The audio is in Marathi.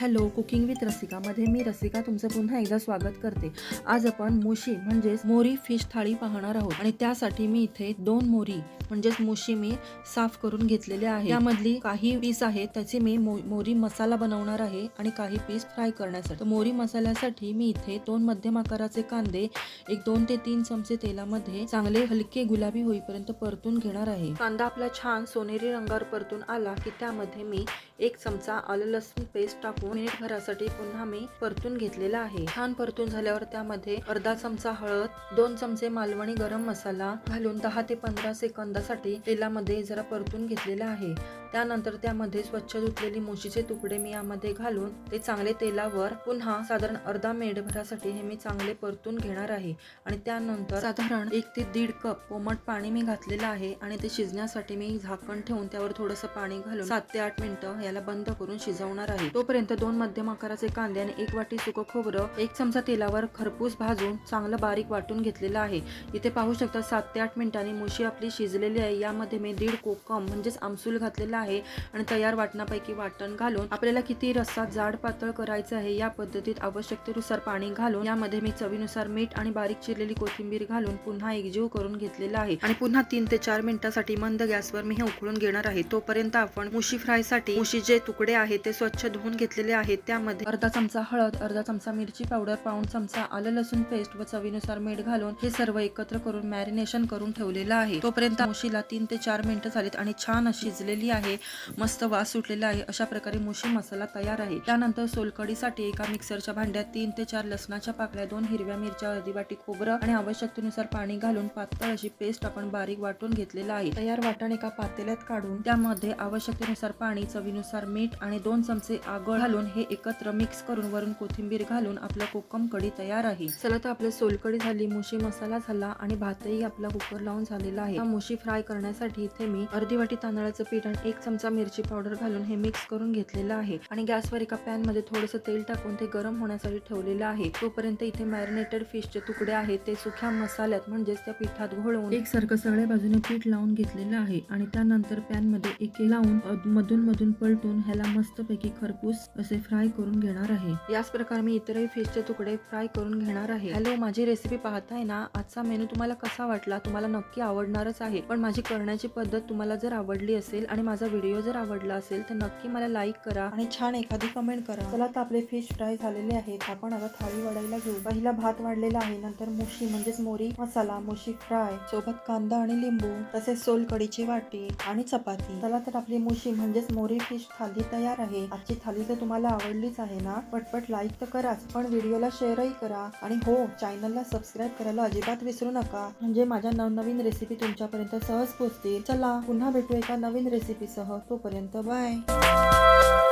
हॅलो कुकिंग विथ रसिकामध्ये मी रसिका तुमचं पुन्हा एकदा स्वागत करते. आज आपण मोशी म्हणजेच मोरी फिश थाळी पाहणार आहोत. आणि त्यासाठी मी इथे दोन मोरी म्हणजेच मोशी मी साफ करून घेतलेले आहे त्यामधली काही पीस आहेत त्याचे मी मो- मोरी मसाला बनवणार आहे आणि काही पीस फ्राय करण्यासाठी. मोरी मसाल्यासाठी मी इथे दोन मध्यम आकाराचे कांदे एक दोन ते तीन चमचे तेलामध्ये चांगले हलके गुलाबी होईपर्यंत परतून घेणार आहे. कांदा आपला छान सोनेरी रंगावर परतून आला की त्यामध्ये मी एक चमचा आलं लसूण पेस्ट टाकून मिनिट भरासाठी पुन्हा मी परतून घेतलेला आहे. छान परतून झाल्यावर त्यामध्ये अर्धा चमचा हळद दोन चमचे मालवणी गरम मसाला घालून दहा ते पंधरा सेकंदासाठी तेलामध्ये जरा परतून घेतलेला आहे. त्यानंतर त्यामध्ये स्वच्छ धुतलेली मोशीचे तुकडे मी यामध्ये घालून ते चांगले तेलावर पुन्हा साधारण अर्धा मिनिट भरासाठी हे मी चांगले परतून घेणार आहे. आणि त्यानंतर साधारण एक ते दीड कप कोमट पाणी मी घातलेलं आहे आणि ते शिजण्यासाठी मी झाकण ठेवून त्यावर थोडंसं पाणी घालून सात ते आठ मिनिटं याला बंद करून शिजवणार आहे. तोपर्यंत दोन मध्यम आकाराचे कांदे आणि एक वाटी सुकं खोबरं एक चमचा तेलावर खरपूस भाजून चांगलं बारीक वाटून घेतलेलं आहे. इथे पाहू शकता सात ते आठ मिनिटांनी मुशी आपली शिजलेली आहे. यामध्ये मी दीड कोकम म्हणजेच आमसूल घातलेला आहे आणि तयार वाटणापैकी वाटण घालून आपल्याला किती रस्सा जाड पातळ करायचं आहे या पद्धतीत आवश्यकतेनुसार पाणी घालून यामध्ये मी चवीनुसार मीठ आणि बारीक चिरलेली कोथिंबीर घालून पुन्हा एकजीव करून घेतलेला आहे. आणि पुन्हा तीन ते चार मिनिटासाठी मंद गॅसवर मी हे उकळून घेणार आहे. तोपर्यंत आपण मुशी फ्रायसाठी मुशी जे तुकडे आहेत ते स्वच्छ धुवून घेतलेले आहेत. त्यामध्ये अर्धा चमचा हळद अर्धा चमचा मिरची पावडर पाऊण चमचा आलं लसूण पेस्ट व चवीनुसार मीठ घालून हे सर्व एकत्र करून मॅरिनेशन करून ठेवलेलं आहे. तोपर्यंत मुशीला तीन ते चार मिनिटं झालीत आणि छान शिजलेली आहे. मस्त वास सुटलेला आहे. अशा प्रकारे मुशी मसाला तयार आहे. त्यानंतर सोलकडीसाठी एका मिक्सरच्या भांड्यात तीन ते चार लसणाच्या पाकळ्या दोन हिरव्या मिरच्या अर्धी वाटी खोबरं आणि आवश्यकतेनुसार पाणी घालून पातळ अशी पेस्ट आपण बारीक वाटून घेतलेला आहे. तयार वाटण एका पातेल्यात काढून त्यामध्ये आवश्यकतेनुसार पाणी चवीनुसार मीठ आणि दोन चमचे आगळ घालून हे एकत्र मिक्स करून वरून कोथिंबीर घालून आपलं कोकम कढी तयार आहे. चला तर आपलं सोलकढी झाली मुशी मसाला झाला आणि भातही आपला कुकर लावून झालेला आहे. हा मुशी फ्राय करण्यासाठी इथे मी अर्धी वाटी तांदळाचं पीठ आणि एक चमचा मिरची पावडर घालून हे मिक्स करून घेतलेलं आहे. आणि गॅसवर एका पॅनमध्ये थोडंसं तेल टाकून ते गरम होण्यासाठी ठेवलेलं आहे. तोपर्यंत इथे मॅरिनेटेड फिशचे तुकडे आहेत. ते सुख्या मसाल्यात म्हणजेच त्या पिठात घोळवून एकसारखं सगळ्या बाजूने पीठ लावून घेतलेलं आहे. आणि त्यानंतर पॅनमध्ये एक एक लावून मधून मधून पलटून ह्याला मस्तपैकी खरपूस असे फ्राय करून घेणार आहे. याच प्रकारे मी इतरही फिशचे तुकडे फ्राय करून घेणार आहे. हॅलो माझी रेसिपी पाहताय ना? आजचा मेनू तुम्हाला कसा वाटला? तुम्हाला नक्की आवडणारच आहे. पण माझी करण्याची पद्धत तुम्हाला जर आवडली असेल आणि माझा व्हिडिओ जर आवडला असेल तर नक्की मला लाईक करा आणि छान एखादी कमेंट करा. चला तर आपले फिश फ्राय झालेले आहेत. आपण आता थाळी वाढायला घेऊ. पहिला भात वाढलेला आहे. नंतर मुशी म्हणजेच मोरी मसाला मुशी फ्राय सोबत कांदा आणि लिंबू तसेच सोलकडीची वाटी आणि चपाती. चला तर आपली मुशी म्हणजेच मोरी फिश थाली तयार आहे. आजची थाली तर तुम्हाला आवडलीच आहे ना? पटपट लाईक तर कराच पण व्हिडिओला शेअरही करा. आणि हो चॅनलला सबस्क्राईब करायला अजिबात विसरू नका. म्हणजे माझ्या नवनवीन रेसिपी तुमच्यापर्यंत सहज पोहोचतील. चला पुन्हा भेटू एका नवीन रेसिपी सह तोपर्यंत बाय.